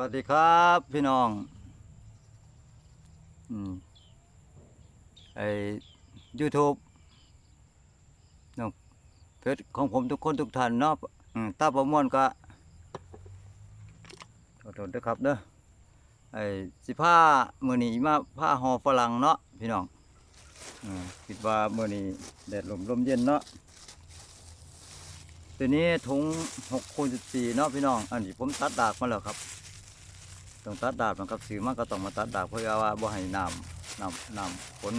วัสดีครับพี่น้องอืมไอยูทูบน้องเพจของผมทุกคนทุกท่านเนาะอืมตาประมวลก็ขอโทษด้วยครับเด้อไอสิผ้ามือนี้มาผ้าห่อฝรั่งเนาะพี่น้องอืมคิดว่ามือนี้แดดลมลมเย็นเนาะตัวนี้ถุงหกคูณสิบสี่เนาะพี่น้อง อันนี้ผมตัดดากมาแล้วครับ ต้องตัดดาบนะครับซื้อมาก็ต้องมาตัดดาบเพราะว่าบ่ให้น้ำน้ำน้ำฝน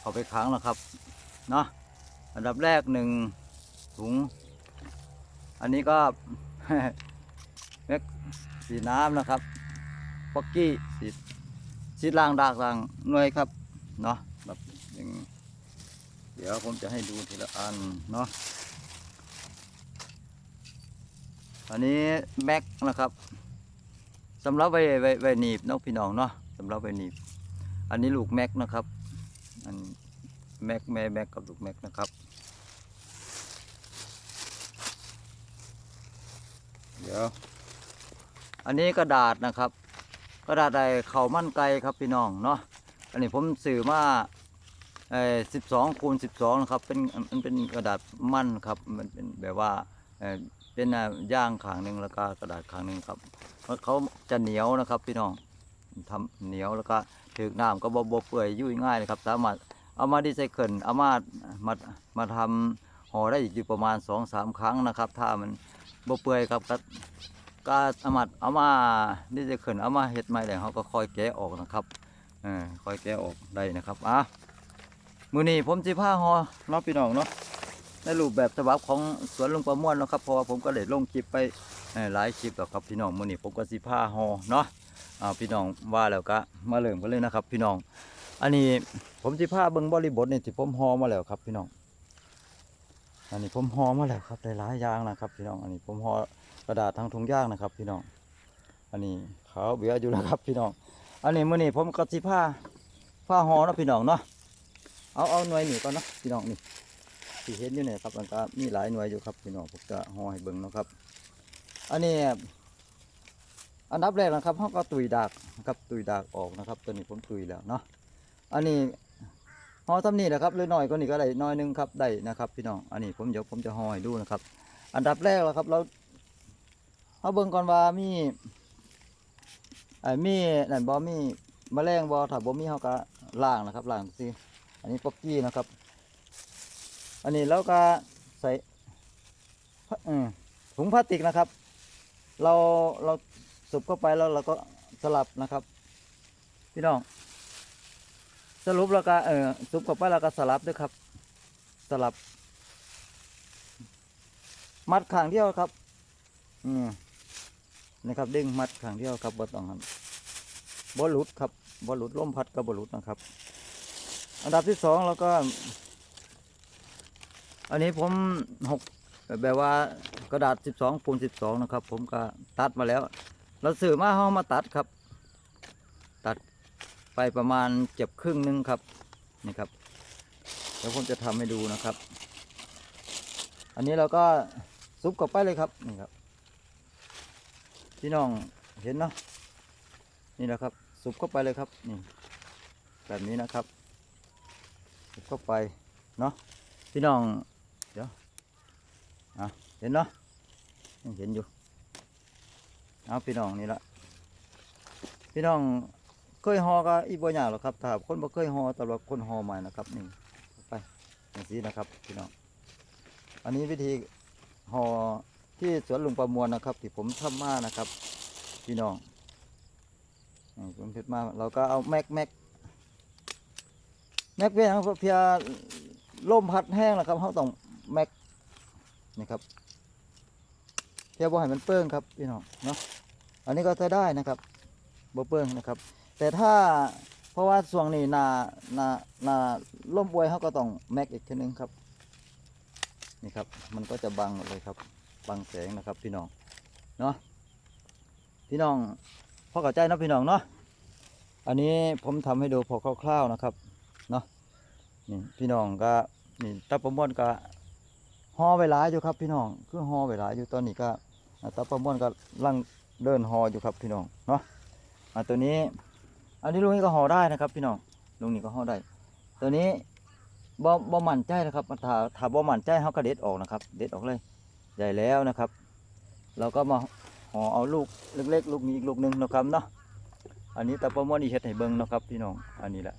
เอาไปค้างแล้วครับเนาะอันดับแรกหนึ่งถุง อันนี้ก็แม็กสีน้ำนะครับป๊อกกี้สีสีล่างดากล่างหน่วยครับเนาะแบบหนึ่งเดี๋ยวผมจะให้ดูทีละอันเนาะอันนี้แม็กนะครับ สำหรับไว้ไว้ไว้หนีบเนาะพี่น้องเนาะสำหรับไว้หนีบ อันนี้ลูกแม็กนะครับอันแม็กแม่แม็กกับลูกแม็กนะครับ เดี๋ยว อันนี้กระดาษนะครับ กระดาษใดเข่ามั่นไกลครับพี่น้องเนาะอันนี้ผมสื่อมาเอ่อสิบสองคูณสิบสองนะครับเป็นมันเป็นกระดาษมั่นครับมันเป็นแบบว่า เป็นย่างขางหนึ่งแล้วก็กระดาษขางหนึ่งครับเพราะเขาจะเหนียวนะครับพี่น้องทำเหนียวแล้วก็ถึกน้ำก็บ่บ่เปื่อยยุ่ยง่ายเลยครับ สามารถเอามาดีไซเคิลเอามามามาทำห่อได้อีกอยู่ประมาณสองสามครั้งนะครับ ถ้ามันบ่เปื่อยครับก็ก็สามารถเอามาดีไซเคิลเอามาเฮ็ดใหม่แล้วเขาก็ค่อยแกะออกนะครับอค่อยแกะออกได้นะครับอะมือนี้ผมสิพาห่อเนาะพี่น้องเนาะ ในรูปแบบฉบับของสวนลุงประมวลนะครับเพราะว่าผมก็ได้ลงคลิปไปหลายคลิปแล้วครับพี่น้องมื้อนี้ผมก็สิพาฮอเนาะอาพี่น้องว่าแล้วก็มาเริ่มกันเลยนะครับ พี่น้อง อันนี้ผมสิพาเบิ่งบริบทนี่ที่ผมฮอมาแล้วครับ พี่น้อง อันนี้ผมฮอมาแล้วครับหลายๆอย่างนะครับ พี่น้อง อันนี้ผมฮอกระดาษทั้งถุงย่างนะครับ พี่น้อง อันนี้ขาวเบียอยู่แล้วครับ พี่น้อง อันนี้มื้อนี้ผมก็สิพาพาฮอเนาะพี่น้องเนาะ เอาเอาหน่วยหนี่ก่อนเนาะพี่น้องนี่ ที่เห็นอยู่เนี่ยครับมันก็มีหลายหน่วยอยู่ครับพี่น้องผมจะฮอให้เบิ่งนะครับ อันนี้อันดับแรกนะครับเขาก็ตุยดากนะครับตุยดากออกนะครับ ตัวนี้ผมตุยแล้วเนาะอันนี้ห่อทำนี่นะครับหรือน้อยก็นี่ก็ได้น้อยหนึงครับได้นะครับ พี่น้องอันนี้ผมเดี๋ยวผมจะห่อให้ดูนะครับ อันดับแรกแล้วครับเราเอาเบิ่งก่อนว่ามีไอ้มีนั่นบ่มีแมลงบ่ถ้าบ่มีเขาก็ล้างนะครับล้างสิอันนี้ป๊อกกี้นะครับ อันนี้แล้วก็ใส่ถุงพลาสติกนะครับ เราเราสุบเข้าไปแล้วเราก็สลับนะครับ พี่น้อง สรุปแล้วก็เออสุบเข้าไปแล้วก็สลับด้วยครับ สลับ มัดขางเดียวครับ อืมนะครับดึงมัดขางเดียวครับบ่ต้องหันบ่หลุดครับบ่หลุดล่มพัดก็บ่หลุดนะครับ อันดับที่สองแล้วก็ อันนี้ผมหกแบบว่ากระดาษ 12คูณ12 นะครับ ผมก็ตัดมาแล้ว เราซื้อมาเฮามาตัดครับ ตัดไปประมาณเจ็บครึ่งหนึงครับนี่ครับเดี๋ยวผมจะทำให้ดูนะครับ อันนี้เราก็ซุปเข้าไปเลยครับนี่ครับพี่น้องเห็นเนาะนี่นะครับ ซุปเข้าไปเลยครับนี่แบบนี้นะครับซุปเข้าไปเนาะพี่น้อง อะเห็นเนาะยังเห็นอยู่เอาพี่น้องนี่ละพี่น้องเคยหอก็อีกบ่ยากหรอกครับถ้าคนบ่เคยหอสำหรับคนหอใหม่นะครับนี่ไปอย่างนี้นะครับพี่น้องอันนี้วิธีหอที่สวนลุงประมวลนะครับ ที่ผมทำมานะครับ พี่น้องนี่ผมเพชรมาเราก็เอาแม็กแม็กแม็กเพียงเพียลมพัดแห้งนะครับเขาต้องแม็ก นี่ครับเทียบว่าให้มันเปิ้งครับพี่น้องเนาะอันนี้ก็จะได้นะครับบ่เปิ้งนะครับ แต่ถ้าเพราะว่าช่วงนี้นานานาล่มป่วยเขาก็ต้องแม็กอีกทีนึงครับนี่ครับ มันก็จะบังเลยครับ บังแสงนะครับพี่น้องเนาะพี่น้องพอเข้าใจนะพี่น้องเนาะอันนี้ผมทำให้ดูพอคร่าวๆนะครับเนาะนี่พี่น้องก็นี่ตาประมวลก็ ห่อไว้หลายอยู่ครับพี่น้องคือห่อไว้หลายอยู่ตอนนี้ก็อ่าตาประมวลก็ลังเดินห่ออยู่ครับพี่น้องเนาะอ่าตัวนี้ อันนี้ลุงนี่ก็ห่อได้นะครับ พี่น้องลุงนี่ก็ห่อได้ ตัวนี้บ่บ่มั่นใจนะครับถ้าถ้าบ่มั่นใจเขาก็เด็ดออกนะครับ เด็ดออกเลยใหญ่แล้วนะครับ เราก็มาห่อเอาลูกเล็กๆลูกนี้อีกลูกหนึ่งนะครับเนาะอันนี้ตาปมวลนี่เฮ็ดให้เบิ่งนะครับ พี่น้องอันนี้แหละ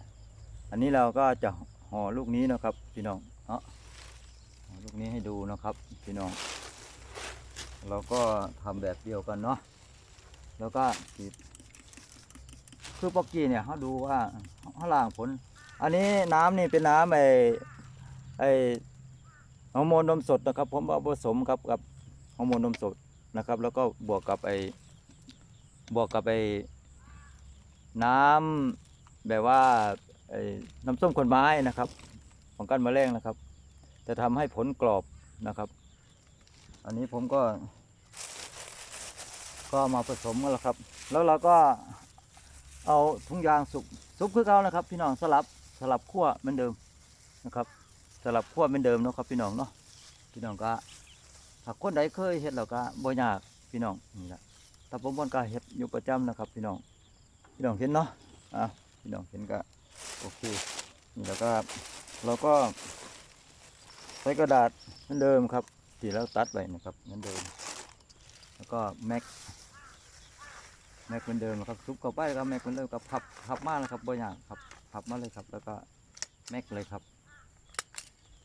อันนี้เราก็จะห่อลูกนี้นะครับ พี่น้องเนาะ ลูกนี้ให้ดูนะครับพี่น้อง เราก็ทำแบบเดียวกันเนาะแล้วก็ฉีดคือปอกกี้เนี่ยเขาดูว่าเขาล่างผล อันนี้น้ำนี่เป็นน้ำไอไอฮอร์โมนนมสดนะครับ ผมผสมกับกับฮอร์โมนนมสดนะครับ แล้วก็บวกกับไอบวกกับไอน้ำแบบว่าไอ้น้ำส้มขวดไม้นะครับ ของกันแมลงนะครับ จะทำให้ผลกรอบนะครับ อันนี้ผมก็ ก็มาผสมกันแล้วครับ แล้วเราก็เอาถุงยางสุกสุกคือเขานะครับ พี่น้องสลับสลับขั้วเหมือนเดิมนะครับสลับขั้วเหมือนเดิมเนาะครับ พี่น้องเนาะพี่น้องก็ถ้าคนใดเคยเฮ็ดแล้วก็บ่ยากพี่น้องนี่แหละถ้าผมบ่นก็เฮ็ดอยู่ประจำนะครับ พี่น้องพี่น้องเห็นเนาะอะพี่น้องเห็นก็โอเคนี่แล้วก็เราก็ ใช้กระดาษเหมือนเดิมครับที่เราตัดไว้นะครับเหมือนเดิม แล้วก็แม็กแม็กเหมือนเดิมนะครับซุปเข้าไปแล้วก็แม็กเหมือนเดิมกับพับพับมาแล้วครับบ่อย่างครับพับมาเลยครับ แล้วก็แม็กเลยครับ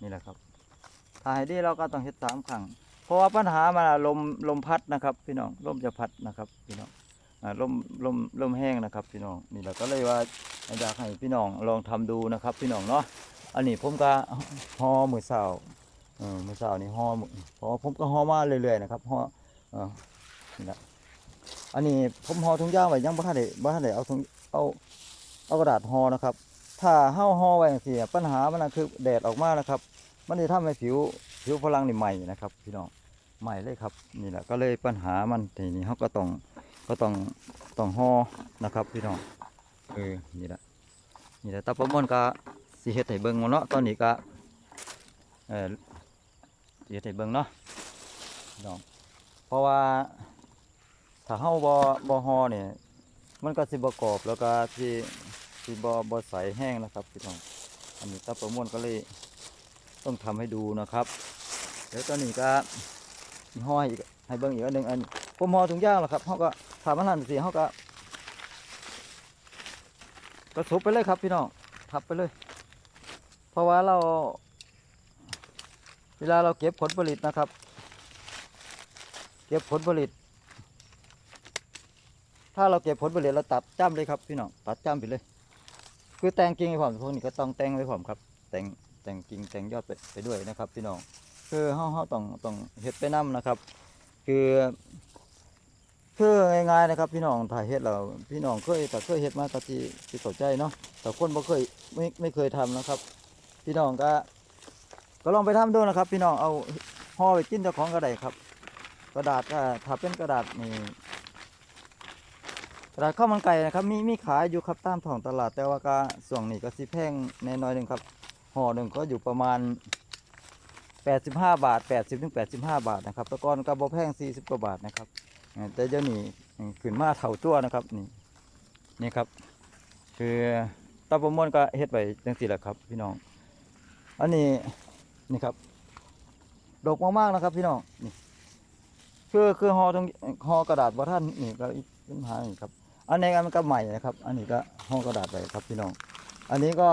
นี่แหละครับถ้าให้ดีเราก็ต้องเฮ็ดสามครั้งเพราะว่าปัญหามันลมลมพัดนะครับ พี่น้องลมจะพัดนะครับ พี่น้องลมลมลมแห้งนะครับ พี่น้องนี่แหละก็เลยว่าอยากให้พี่น้องลองทำดูนะครับ พี่น้องเนาะ อันนี้ผมก็ห่อมือเสาเออมือเสานี่ห่อมื้อเพราะผมก็ห่อมาเรื่อยๆนะครับห่ออ่านี่ละอันนี้ผมห่อถุงยางไว้ยังบ่ทันได้บ่ทันได้เอาถุงเอาเอากระดาษห่อนะครับ ถ้าเฮาห่อไว้จังซี่อะปัญหามันคือแดดออกมานะครับ มันจะทำให้ผิวผิวพลังนี่ใหม่นะครับพี่น้องใหม่เลยครับนี่แหละก็เลยปัญหามันทีนี้เฮาก็ต้องก็ต้องต้องห่อนะครับพี่น้องเออนี่แหละนี่แหละตาประมวลก็ สิเฮ็ดให้เบิ่งเนาะตอนนี้ก็เออสิเฮ็ดให้เบิ่งเนาะน้องเพราะว่าถ้าเฮาบ่บ่ฮอเนี่ยมันก็สิบ่กรอบแล้วก็สิสิบ่บ่ใสแห้งนะครับพี่น้องอันนี้ตาประมวลก็เลยต้องทำให้ดูนะครับ เดี๋ยวตอนนี้ก็ห่ออีกให้เบิ่งอีกอันหนึงอันผมห่อถุงยางแล้วครับเฮาก็ถามันหั่นสิเฮาก็ก็ทุบไปเลยครับพี่น้องทับไปเลย ราะว่าเรา เวลาเราเก็บผลผลิตนะครับ เก็บผลผลิต ถ้าเราเก็บผลผลิตเราตัดจ้ำเลยครับพี่น้องตัดจ้ำไปเลย คือแต่งกิ่งไว้พร้อมพวกนี้ก็ต้องแต่งไว้พร้อมครับ แต่งแต่งกิ่งแต่งยอดไปไปด้วยนะครับ พี่น้องคือเฮาเฮาต้องต้องเฮ็ดไปนํนะครับ คือคือง่ายๆนะครับ พี่น้องถ่ายเฮ็ดเราพี่น้องเคยแต่เคยเฮ็ดมาแตที่ที่เข้าใจเนาะแต่คนบ่เคยไม่ไม่เคยทำนะครับ พี่น้องก็ ก็ลองไปทำดูนะครับ พี่น้องเอาห่อไปกินเจ้าของก็ได้ครับ กระดาษถ้าเป็นกระดาษนี่กระดาษข้าวมันไก่นะครับ มีมีขายอยู่ครับตามท้องตลาดแต่ว่าก็ส่วนนี้ก็สิแพงแน่น้อยหนึ่งครับห่อหนึ่งก็อยู่ประมาณ 85 บาท 80ถึง85 บาทนะครับตะกอนก็บ่แพง 40 กว่าบาทนะครับแต่เดี๋ยวนี้ขึ้นมาเท่าตัวนะครับนี่นี่ครับ คือตาประมวลก็เฮ็ดไว้จังซี่แหละครับ พี่น้อง อันนี้นี่ครับ ดกมากๆนะครับพี่น้องนี่คือคือห่อตรงห่อกระดาษบ่ท่านนี่ก็อีกปัญหานี่ครับ อันนี้ก็มันก็ใหม่นะครับ อันนี้ก็ห่อกระดาษไปครับพี่น้อง อันนี้ก็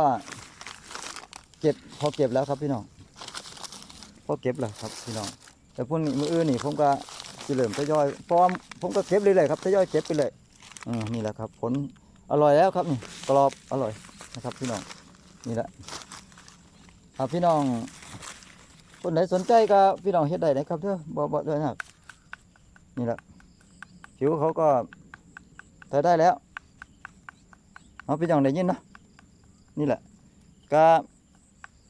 เก็บพอเก็บแล้วครับพี่น้องพอเก็บแล้วครับพี่น้อง แต่พวกนี้มืออื่นนี่ผมก็จะเริ่มทยอยพร้อมผมก็เก็บเรื่อยๆครับทยอยเก็บไปเลยอืมนี่แหละครับผลอร่อยแล้วครับนี่กรอบอร่อยนะครับพี่น้องนี่แหละ ครับพี่น้อง คนไหนสนใจก็พี่น้องเฮ็ดได้นะครับเด้อบ่บ่ด้อนะนี่แหละผิวเขาก็ใช้ได้แล้วเอาไปอย่างไรยินนะนี่แหละก็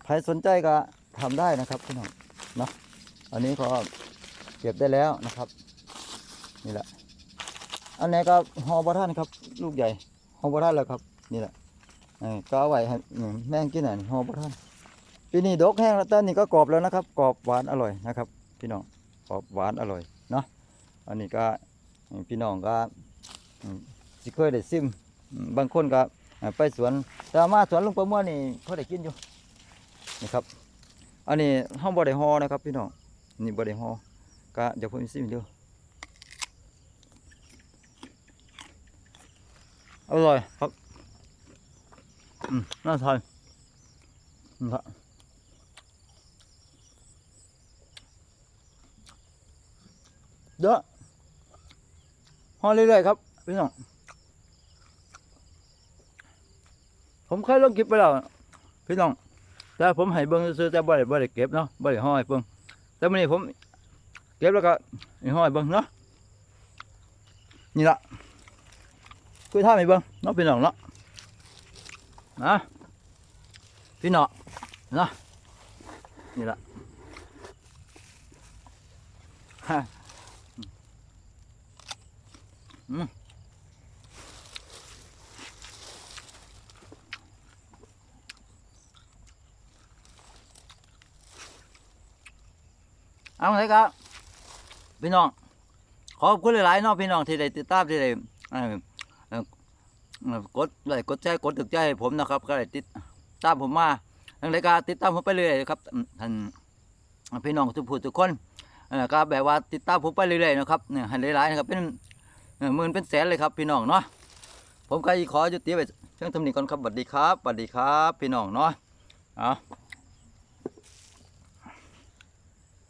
ใครสนใจก็ทำได้นะครับพี่น้องเนาะอันนี้ก็เก็บได้แล้วนะครับ นี่แหละ อันนี้ก็หอบท่านครับ ลูกใหญ่หอบท่านแล้วครับ นี่แหละเออก็เอาไว้ให้แม่งกินหน่อยหอบท่าน ปีนี้ดกแห้งแล้วตอนนี้ก็กรอบแล้วนะครับกรอบหวานอร่อยนะครับ พี่น้องกรอบหวานอร่อยเนาะอันนี้ก็พี่น้องก็สิเคยได้ซิมบางคนก็ไปสวนแต่มาสวนลุงประมวลนี่เขาได้กินอยู่นี่ครับ อันนี้ห้องบ่ได้ฮอนะครับ พี่น้องนี่บ่ได้ฮอก็เดี๋ยวผมซิมดูอร่อยครับ อืมน่าทานอืมครับ เด้อฮอเรื่อยๆครับพี่น้องผมเคยลงคลิปไปแล้วพี่น้องแต่ผมให้เบิ่งซื้อแต่บ่ได้บ่ได้เก็บเนาะบ่ได้ห้อยเบิ่งแต่มื้อนี้ผมเก็บแล้วก็ห้ห้อยเบิ่งเนาะนี่ละคุยท่าให้เบิ่งเนาะพี่น้องเนาะนะพี่น้องเนาะนี่ละฮะ เอาเลยครับ พี่น้อง ขอบคุณหลายๆเนาะพี่น้องที่ได้ติดตามที่ได้กดไลค์กดแชร์กดถึกใจให้ผมนะครับ ก็ได้ติดตามผมมาทางรายการติดตามผมไปเรื่อยครับท่านพี่น้องทุกผู้ทุกคนก็แบบว่าติดตามผมไปเรื่อยๆนะครับเนี่ยหลายๆนะครับเป็น หมื่นเป็นแสนเลยครับพี่น้องเนาะผมก็ขอจุติไปเชิงทำนี้ก่อนครับสวัสดีครับสวัสดีครับ พี่น้องเนาะเอา